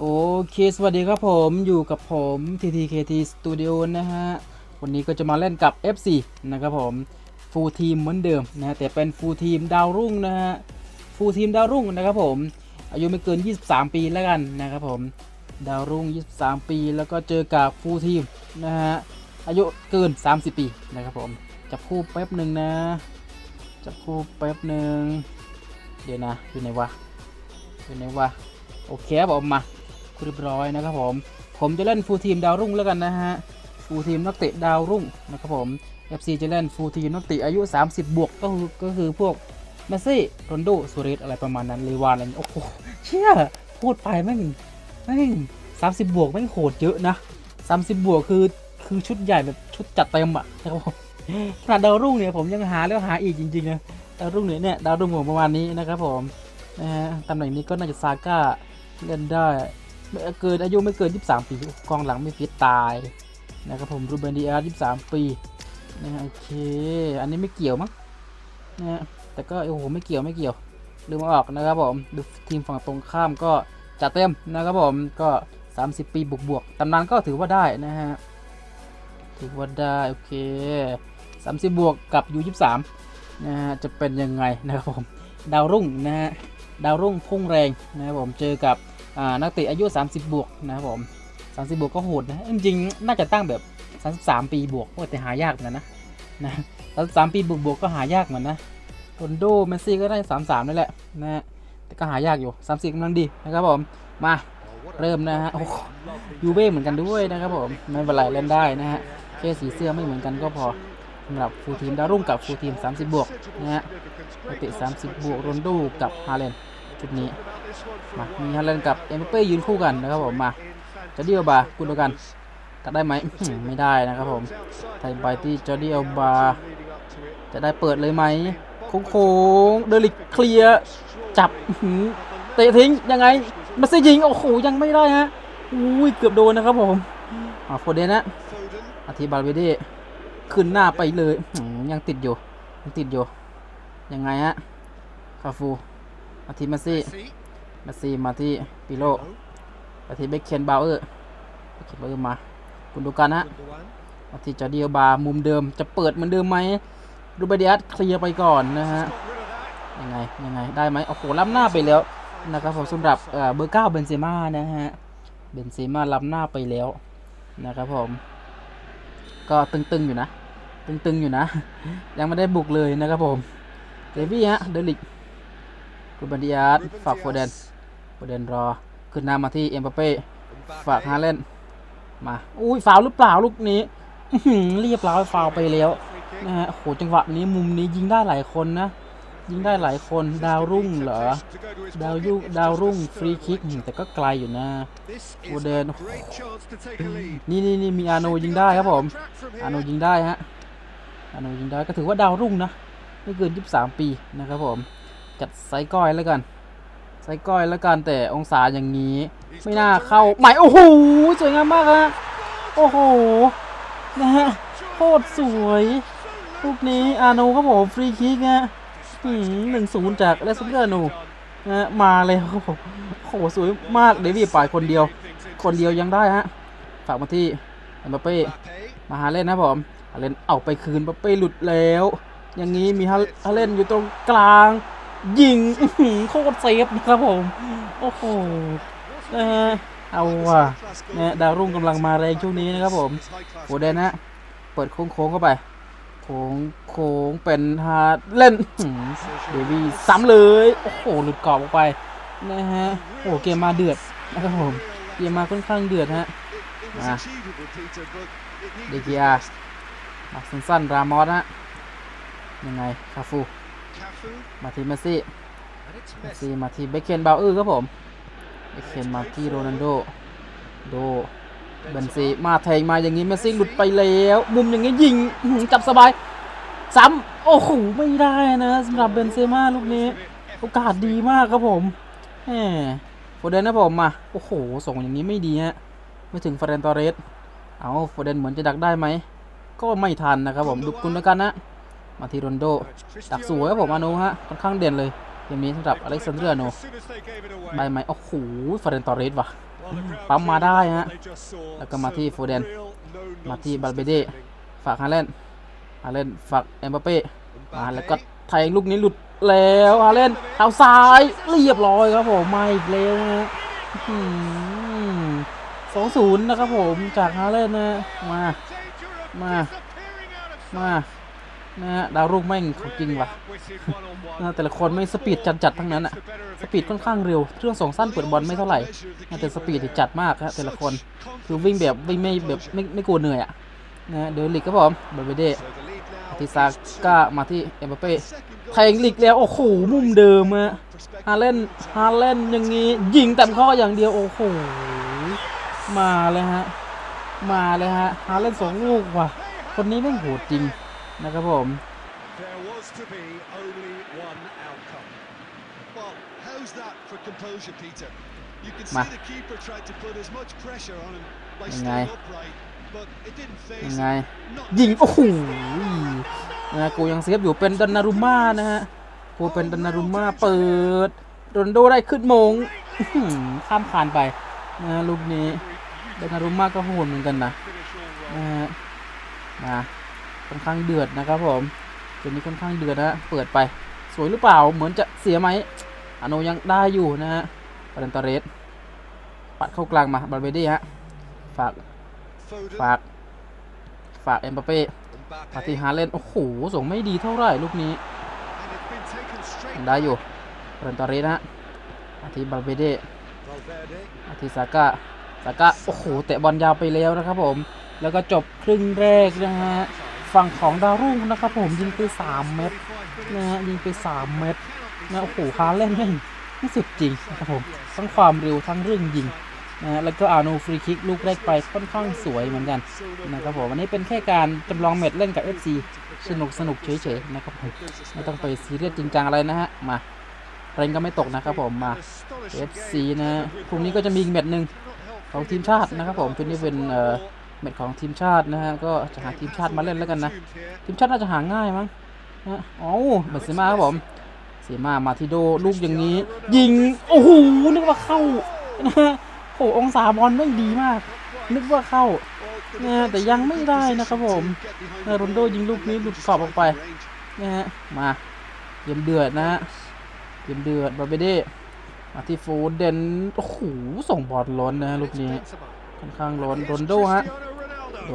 โอเคสวัสดีครับผมอยู่กับผม TTKT Studio นะฮะ วันนี้ก็จะมาเล่นกับ FC นะครับผมฟูลทีมเหมือนเดิมนะแต่เป็นฟูลทีมดาวรุ่งนะฮะฟูลทีมดาวรุ่งนะครับผม อายุไม่เกิน 23 ปีแล้วกันนะครับผมดาวรุ่ง 23 ปี แล้วก็เจอกับฟูลทีมนะฮะอายุเกิน 30 ปีนะครับผมจับคู่แป๊บหนึ่งนะจับคู่แป๊บหนึ่งเดี๋ยวนะอยู่ไหนวะอยู่ไหนวะโอเคครับผมมา เรียบร้อยนะครับผม ผมจะเล่นฟูลทีมดาวรุ่งแล้วกันนะฮะ ฟูลทีมนักเตะดาวรุ่งนะครับผม FC จะเล่นฟูลทีมนักเตะอายุ 30 บวกก็คือก็คือพวกเมสซี่โรนโดซูเรสอะไรประมาณนั้นเลวานอะไรอย่างนี้โอ้โหเชี่ยพูดไปแม่งแม่งสามสิบบวกแม่งโหดเยอะนะสามสิบบวกคือคือชุดใหญ่แบบชุดจัดเต็มอะนะครับผมขนาดดาวรุ่งเนี่ยผมยังหาแล้วหาอีกจริงๆนะดาวรุ่งเนี่ยเนี่ยดาวรุ่งผมประมาณนี้นะครับผมนะฮะตำแหน่งนี้ก็น่าจะซาก้าเล่นได้ เกินอายุไม่เกิน 23 ปีกองหลังไม่ฟิตตายนะครับผมรูเบนดีอาร์23 ปีนะโอเค อันนี้ไม่เกี่ยวมั้งนะแต่ก็โอ้โหไม่เกี่ยวไม่เกี่ยวลืมออกนะครับผมดูทีมฝั่งตรงข้ามก็จัดเต็มนะครับผมก็ 30 ปีบวกบวกตำนานก็ถือว่าได้นะฮะถือว่าได้โอเค 30 บวกกับ U23 นะฮะจะเป็นยังไงนะครับผมดาวรุ่งนะฮะดาวรุ่งพุ่งแรงนะครับผมเจอกับ นักเตะอายุ 30 บวกนะครับผม 30 บวกก็โหดนะจริงๆน่าจะตั้งแบบ 33 ปีบวกโอ้แต่หายากเหมือนกันนะนะ33ปีบวกบวกก็หายากเหมือนนะโรนโดเมสซี่ก็ได้ 33 นั่นแหละนะฮะแต่ก็หายากอยู่30กำลังดีนะครับผมมาเริ่มนะฮะโอ้ยูเว่เหมือนกันด้วยนะครับผมไม่เป็นไรเล่นได้นะฮะแค่สีเสื้อไม่เหมือนกันก็พอสำหรับฟูลทีมดาวรุ่งกับฟูลทีม 30 บวกนะฮะนักเตะ30 บวกโรนโดกับฮาเลนชุดนี้ มามีฮาเลนกับเอ็มเป้ยืนคู่กันนะครับผมมาจะเดียวบาคุณดูกันตัดได้ไหมไม่ได้นะครับผมไทยไปที่จอร์ดีเอลบาจะได้เปิดเลยไหมโค้งเดลิกเคลียร์จับเตะทิ้งยังไงมาซิยิงโอ้โหยังไม่ได้ฮะอุ้ยเกือบโดนนะครับผมอ่าโฟเดนนะอาทิบาลเวเดขึ้นหน้าไปเลยยังติดอยู่ยังติดอยู่ยังไงฮะคาฟูมาที่มาซี่ มาซี่มาที่ปิโลมาที่เบคเคนบาวเออร์เบคเคนบาวเออร์มา คุณดูกันฮะมาที่จอร์ดีโอบามุมเดิมจะเปิดเหมือนเดิมไหมรูเบเดียสเคลียร์ไปก่อนนะฮะยังไงยังไงได้ไหมโอ้โหล้ำหน้าไปแล้วนะครับผมสำหรับเบอร์เก้าเบนเซม่านะฮะเบนเซม่าล้ำหน้าไปแล้วนะครับผม ก็ตึงๆอยู่นะ ตึงๆอยู่นะ ยังไม่ได้บุกเลยนะครับผมเดวี่ฮะเดลิกรูเบนดิอาสฝากโฟเดน โฟเดนรอขึ้นนำมาที่เอ็มบัปเป้ฝากฮาเล่นมา อุ้ยฟาวล์หรือเปล่าลูกนี้อื้อหือเรียบร้อยฟาวล์ไปแล้วนะฮะโหจังหวะนี้มุมนี้ยิงได้หลายคนนะ ยิงได้หลายคนดาวรุ่งเหรอ ดาวยุดาวรุ่งฟรีคิกอืมแต่ก็ไกลอยู่นะโอเดนนี่นี่นี่มีอาโนยิงได้ครับผม อาโนยิงได้ฮะ อาโนยิงได้ก็ถือว่าดาวรุ่งนะ ไม่เกิน 23 ปีนะครับผม จัดไซส์ก้อยแล้วกัน ไซส์ก้อยแล้วกันแต่องศาอย่างนี้ ไม่น่าเข้าใหม่โอ้โหสวยงามมากฮะโอ้โหนะฮะโคตรสวยลูกนี้อาโนครับผมฟรีคิกฮะหนึ่งศูนย์จากเลสเตอร์นูนะมาเลยครับผมโอ้โหสวยมากเดวี่ปล่อยคนเดียว คนเดียวยังได้ฮะฝากมาที่เอ็มเป้มาหาเล่นนะผมหาเล่นเอาไปคืนบัปเป้หลุดแล้ว อย่างนี้มีฮาเล่นอยู่ตรงกลาง ยิงโคตรเซฟนะครับผม โอ้โหนะฮะเอาว่ะเนี่ยดาวรุ่งกำลังมาแรงช่วงนี้นะครับผมโหเดนนะ เปิดโค้งๆเข้าไป โค้งโค้งเป็นฮาเล่นเดวี่ซ้ำเลย โอ้โห หลุดกรอบออกไป นะฮะ โอ้เกมมาเดือดนะครับผม เกมมาค่อนข้างเดือดฮะมาเดกิอาสั้นๆรามอสฮะยังไง คาฟู มาที่เมสซี่เมสซี่มาที่เบคเคนบาวเออร์ครับผมเบคเคนมาที่โรนัลโดโดเบนซีมาแทงมาอย่างนี้เมสซี่หลุดไปแล้ว มุมอย่างนี้ยิงอื้อหือจับสบายซ้ำโอ้โหไม่ได้นะสำหรับเบนเซม่าลูกนี้ โอกาสดีมากครับผมแหมโฟเดนนะผมมาโอ้โหส่งอย่างนี้ไม่ดีฮะไม่ถึงฟาเรนตอเรสเอาโฟเดนเหมือนจะดักได้ไหมก็ไม่ทันนะครับผมดูคุณแล้วกันนะ มาที่โรนโดดักสวยครับผมอาโนฮะค่อนข้างเด่นเลยเกมนี้สำหรับอเล็กซานเดรอาโนได้ไหมโอ้โหฟาเรนตอเรสว่ะปั๊มมาได้ฮะแล้วก็มาที่โฟเดนมาที่บัลเบเดฝากฮาเลนฮาเลนฝากเอ็มบัปเป้มาแล้วก็แทงลูกนี้หลุดแล้วฮาเลนเท้าซ้ายเรียบร้อยครับผมไมาอีกแล้วนะฮะสองศูนย์นะครับผมจากฮาเลนนะมามามา นะฮะดาวรุ่งแม่งของจริงว่ะนะแต่ละคนไม่สปีดจัดๆทั้งนั้นอะสปีดค่อนข้างเร็วเครื่องส่งสั้นเปิดบอลไม่เท่าไหร่นะแต่สปีดนี่จัดมากครับแต่ละคนคือวิ่งแบบวิ่งไม่แบบไม่ไม่กลัวเหนื่อยอะนะฮะเดินลิกครับผมบาเบเดทิซาก้ามาที่เอ็มบัปเป้แทงลิกแล้วโอ้โหมุมเดิมอะฮาเล่นฮาเล่นอย่างงี้ยิงแต่ข้ออย่างเดียวโอ้โหมาเลยฮะมาเลยฮะฮาเล่นสองลูกว่ะคนนี้แม่งโหดจริง นะครับผม There was to be only one outcome. Well, how's that for composure, Peter? You can Ma. see the keeper tried to put as much pressure on him by Ngay. staying upright, but it didn't ยั phase งไง him. Not ยิงโอ้โหนะกูยังเซฟอยู่เป็นดอนนารุม่านะฮะกูเป็นดอนนารุม่าเปิดโรนลโดได้ขึ้นมงอื้อหือข้ามคานไปนะลูกนี้ดอนนารุม่าก็โหดเหมือนกันนะนะฮะมา ค่อนข้างเดือดนะครับผมเกมนี้ค่อนข้างเดือดนะเปิดไปสวยหรือเปล่าเหมือนจะเสียไหมอโนยังได้อยู่นะฮะปาเรนตอเรสปัดเข้ากลางมาบาลเบดี้ฮะฝากฝากฝากเอ็มบัปเป้ Mbappe, ปาฏิหาเลนโอ้โหส่งไม่ดีเท่าไหร่ลูกนี้ยังได้อยู่เรนตอรีนะฮะมาที่บาลเบเด Valverde, มาที่ซาก้าซาก้าโอ้โหเตะบอลยาวไปแล้วนะครับผม แล้วก็จบครึ่งแรกนะฮะ ฝั่งของดาวรุ่งนะครับผมยิงไป 3 เม็ดนะฮะยิงไป 3 เม็ดนะโอ้โหฮาเล่นแม่งไม่สุดจริงนะครับผมทั้งความเร็วทั้งเรื่องยิงนะแล้วก็อาโนฟรีคิกลูกแรกไปค่อนข้างสวยเหมือนกันนะครับผมอันนี้เป็นแค่การจำลองแมตช์เล่นกับ FC สนุกสนุกเฉยๆนะครับผมไม่ต้องไปซีเรียสจริงจังอะไรนะฮะมาเร่งก็ไม่ตกนะครับผมมา FC นะพรุ่งนี้ก็จะมีอีกแมตช์หนึ่งของทีมชาตินะครับผมเป็นนี่เป็นเอ่อ แมตช์ของทีมชาตินะฮะก็จะหาทีมชาติมาเล่นแล้วกันนะ ทีมชาติน่าจะหาง่ายมั้งนะอ๋อเบนเซมาครับผมเซมามาที่โดลูกอย่างนี้ ยิงโอ้โหนึกว่าเข้านะฮะโอ้องศาบอลแม่งดีมาก นึกว่าเข้านะแต่ยังไม่ได้นะครับผมนะโรนลโดยิงลูกนี้หลุดขอบออกไปนะฮะมาเกมเดือดนะฮะเกมเดือดบาเบเด้มาที่โฟเดนโอ้โหส่งบอลล้นนะฮะลูกนี้ ค่อนข้างล้อนโรนโดฮะโด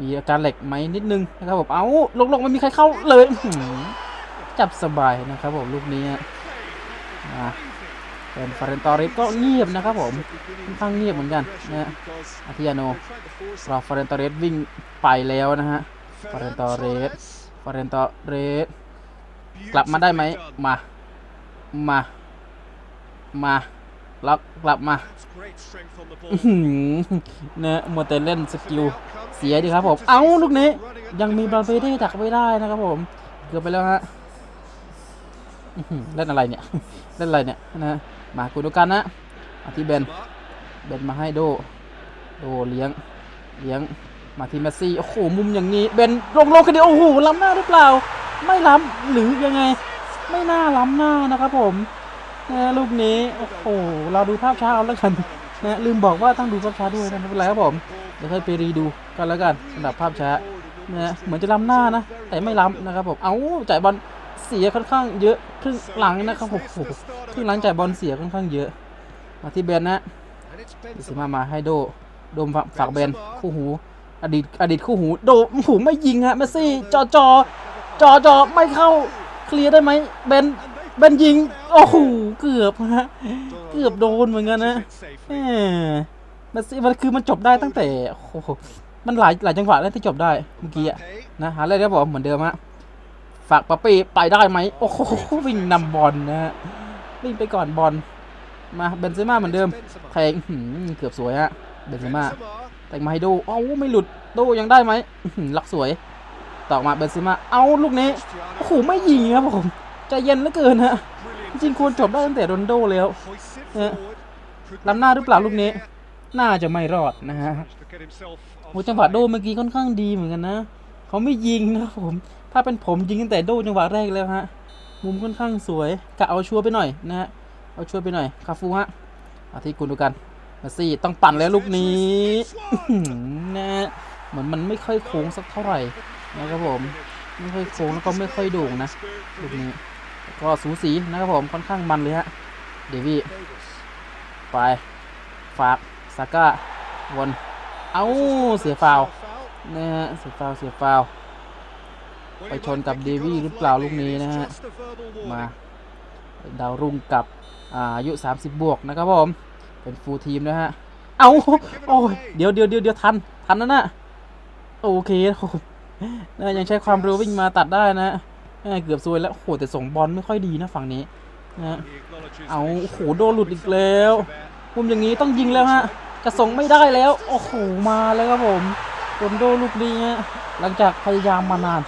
มีอาการเหล็กไหมนิดนึงนะครับผมเอาลงลงๆไม่มีใครเข้าเลยจับสบายนะครับผมลูกนี้ฮะเป็นฟาเรนตอริสก็เงียบนะครับผมค่อนข้างเงียบเหมือนกันนะอาทิยาโนรอฟาเรนตอริสวิ่งไปแล้วนะฮะฟาเรนตอเรสฟาเรนตอเรสกลับมาได้ไหมมา มา มา ล้วกลับมา That's great strength on the อื้อ ball. หือนะมัวแต่เล่นสกิลเสียดีครับผม เอ้าลูกนี้ ยังมีบาเฟเด้ดักไม่ได้นะครับผม เกือบไปแล้วฮะเล่นอะไรเนี่ย เล่นอะไรเนี่ยนะมากูดูกันนะมาที่เบน เบนมาให้โด โดเลี้ยง เลี้ยง มาที่เมสซี่ โอ้โห มุมอย่างนี้ เบนลงลกันเดียวโอ้โหล้ำหน้าหรือเปล่า ไม่ล้ำหรือยังไง ไม่น่าล้ำหน้านะครับผม นะลูกนี้ โอ้โห เราดูภาพช้าเอาแล้วกันนะลืมบอกว่าต้องดูภาพช้าด้วยนะไม่เป็นไรครับผม เดี๋ยวค่อยไปรีดูกันแล้วกันสำหรับภาพช้านะเหมือนจะล้ำหน้านะ แต่ไม่ล้ำนะครับผม เอ้าจ่ายบอลเสียค่อนข้างเยอะครึ่งหลังนะครับโอ้โหครึ่งหลังจ่ายบอลเสียค่อนข้างเยอะ มาที่เบนนะดิสิ Benzema. มามาให้โดโดมฝากเบนคู่หู อดีตอดีตคู่หู โดโอ้โหูไม่ยิงฮะเมสซี่จอจอจอจอไม่เข้าเคลียร์ได้ไหมเบน บนยิง โอ้โห เกือบฮะ เกือบโดนเหมือนกันนะแหมเมสซี่มันคือมันจบได้ตั้งแต่โอ้โหมันหลายหลายจังหวะแล้วที่จบได้เมื่อกี้อะนะหาอะไรได้บอกเหมือนเดิมฮะฝากปาเป้ไปได้ไหมโอ้โหวิ่งนำบอลนะฮะวิ่งไปก่อนบอลมาเบนเซม่าเหมือนเดิมแทงเกือบสวยฮะเบนเซม่าแต่งมาให้ดูเอ้าไม่หลุดโดยังได้ไหมลักสวยต่อมาเบนเซม่าเอาลูกนี้โอ้โหไม่ยิงครับผม ใจเย็นเหลือเกินฮะ จริงๆควรจบได้ตั้งแต่โรนโดแล้วนะล้ำหน้าหรือเปล่าลูกนี้ น่าจะไม่รอดนะฮะโอ้จังหวะโดเมื่อกี้ค่อนข้างดีเหมือนกันนะ เขาไม่ยิงนะผม ถ้าเป็นผมยิงตั้งแต่โดจังหวะแรกแล้วฮะ มุมค่อนข้างสวยกะเอาชัวร์ไปหน่อยนะฮะ เอาชัวร์ไปหน่อย คาฟูฮะอาที่กุนดูกันมาซี่ต้องปั่นแล้วลูกนี้นะเหมือนมันไม่ค่อยโค้งสักเท่าไหร่นะครับผม ไม่ค่อยโค้งแล้วก็ไม่ค่อยโด่งนะลูกนี้ ก็สูสีนะครับผมค่อนข้างมันเลยฮะเดวี่ไป ฝากซาก้าวนเอ้าเสียฟาวนะฮะเสียฟาวเสียฟาวไปชนกับเดวี่หรือเปล่าลูกนี้นะฮะมาดาวรุ่งกับอาอายุ 30 บวกนะครับผม เป็นฟูลทีมนะฮะ เอาโอ้ยเดี๋ยวเดี๋ยวเดี๋ยวเดี๋ยวทัน ทันนะนะโอเคครับผมนะยังใช้ความเร็ววิ่งมาตัดได้นะ เอ้ยเกือบซวยแล้วโหแต่ส่งบอลไม่ค่อยดีนะฝั่งนี้นะเอาโอ้โหโดนหลุดอีกแล้วมุมอย่างนี้ต้องยิงแล้วฮะจะส่งไม่ได้แล้ว โอ้โหมาแล้วครับผมโรนโดลูกนี้ฮะหลังจากพยายามมานาน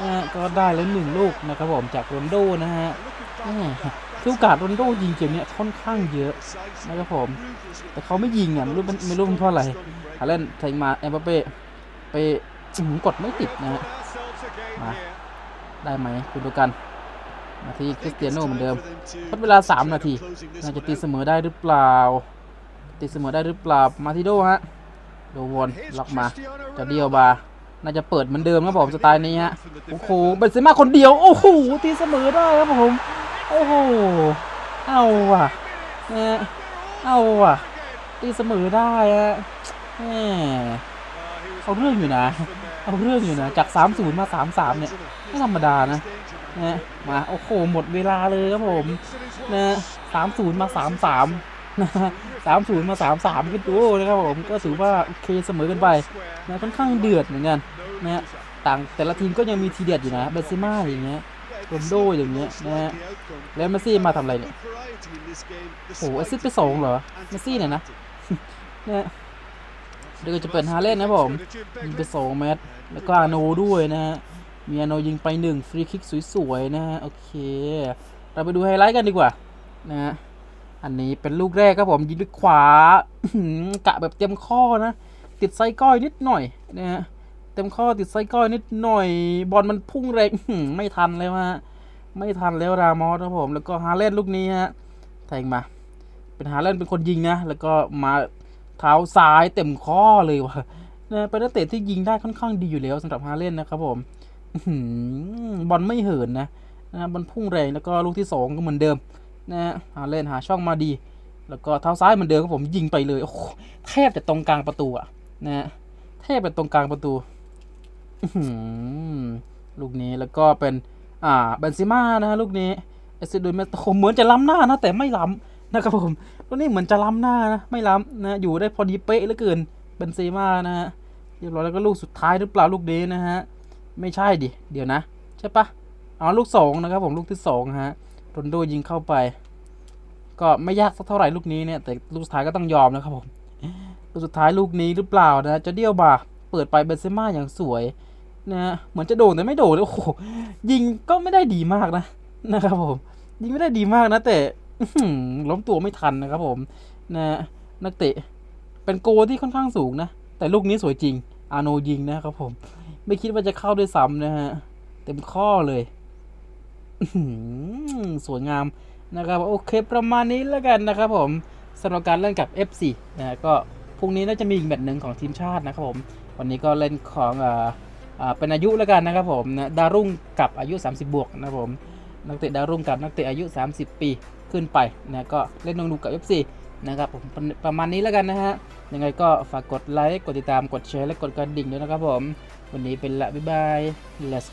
นะก็ได้แล้วหนึ่งลูกนะครับผมจากโรนโดนะฮะคือโอกาสโรนโดยิงเกมเนี้ยค่อนข้างเยอะนะครับผม แต่เขาไม่ยิงอะไม่รู้ไม่รู้เป็นเพราะอะไรฮาเลนแทงมาเอ็มบัปเป้ไปกดไม่ติดนะฮะ ได้ไหมคุณดูกัน มาที่คริสเตียโนเหมือนเดิมทดเวลา 3 นาที น่าจะตีเสมอได้หรือเปล่า ตีเสมอได้หรือเปล่า มาที่โดฮะ โดวนล็อกมาจะเดียวบา น่าจะเปิดเหมือนเดิมครับผมสไตล์นี้ฮะ โอ้โห เบนเซม่าคนเดียว โอ้โห ตีเสมอได้ครับผม โอ้โห เอาว่ะนะฮะเอาว่ะ ตีเสมอได้ฮะแหมเอาเรื่องอยู่นะ เอาเรื่องอยู่นะ จาก 3-0 มา 3-3 เนี่ยไม่ธรรมดานะนะมาโอ้โหหมดเวลาเลยครับผมนะสามศูนย์มาสามสามนะสามศูนย์มาสามสามก็ดูนะครับผมก็ถือว่าโอเคเสมอกันไปนะค่อนข้างเดือดเหมือนกันนะต่างแต่ละทีมก็ยังมีทีเด็ดอยู่นะเบนซิม่าอย่างเงี้ยโรนโดอย่างเงี้ยนะฮะแล้วเมสซี่มาทำอะไรเนี่ยโอ้โหแอซิสไปสองเหรอเมสซี่เนี่ยนะนะ เดี๋ยวจะเปิดฮาเล่นนะผมยิงไปสองเมตรแล้วก็อาโนด้วยนะฮะมีอาโนยิงไปหนึ่งฟรีคิกสวยๆนะฮะโอเค เราไปดูไฮไลท์กันดีกว่านะฮะอันนี้เป็นลูกแรกครับผมยิงด้วยขวากะแบบเต็มข้อนะติดไส้ก้อยนิดหน่อยนะฮะเต็มข้อติดไส้ก้อยนิดหน่อย บอลมันพุ่งแรงไม่ทันเลยฮะไม่ทันแล้วรามอสครับผม แล้วก็ฮาเล่นลูกนี้ฮะแทงมา เป็นฮาเล่นเป็นคนยิงนะ แล้วก็มา เท้าซ้ายเต็มข้อเลยว่ะนะเป็นนักเตะที่ยิงได้ค่อนข้างดีอยู่แล้วสำหรับฮาเล่นนะครับผมบอลไม่เหินนะนะบอลพุ่งแรงแล้วก็ลูกที่สองก็เหมือนเดิมนะฮาเล่นหาช่องมาดี แล้วก็เท้าซ้ายเหมือนเดิมครับผมยิงไปเลยโอ้แทบจะตรงกลางประตูอะนะแทบจะตรงกลางประตูลูกนี้แล้วก็เป็น อ่าเบนซิม่านะฮะลูกนี้เอซิโดเมโตเหมือนจะล้ำหน้านะแต่ไม่ล้ำ นะครับผมลูกนี้เหมือนจะล้ำหน้านะ ไม่ล้ำนะ อยู่ได้พอดีเป๊ะเหลือเกินเบนเซม่านะฮะ เรียบร้อยแล้วก็ลูกสุดท้ายหรือเปล่าลูกนี้นะฮะ ไม่ใช่ดิ เดี๋ยวนะ ใช่ปะเอ๋อลูกสองนะครับผมลูกที่สองฮะโรนโดยิงเข้าไป ก็ไม่ยากสักเท่าไหร่ลูกนี้เนี่ย แต่ลูกสุดท้ายก็ต้องยอมนะครับผม ลูกสุดท้ายลูกนี้หรือเปล่านะ จะเดียวบาเปิดไปเบนเซม่าอย่างสวยนะฮะเหมือนจะโด่งแต่ไม่โด่งเลยโอ้โหยิงก็ไม่ได้ดีมากนะนะครับผมยิงไม่ได้ดีมากนะแต่ ล้มตัวไม่ทันนะครับผมนะนักเตะเป็นโกที่ค่อนข้างสูงนะ แต่ลูกนี้สวยจริง อาโนยิงนะครับผม ไม่คิดว่าจะเข้าด้วยซ้ำนะฮะ เต็มข้อเลยสวยงามนะครับ โอเคประมาณนี้แล้วกันนะครับผมสำหรับการเล่นกับ F4 นะฮะก็พรุ่งนี้น่าจะมีอีกแมตช์หนึ่งของทีมชาตินะครับผม วันนี้ก็เล่นของอ่าเป็นอายุแล้วกันนะครับผมนะดารุ่งกับอายุ 30 บวกนะครับผม นักเตะดารุ่งกับนักเตะอายุ 30 ปี ขึ้นไปนะก็เล่นลงดูกับ F4 นะครับผมประมาณนี้แล้วกันนะฮะยังไงก็ฝากกดไลค์กดติดตามกดแชร์และกดกระดิ่งด้วยนะครับผม วันนี้เป็นละบ๊ายบาย let's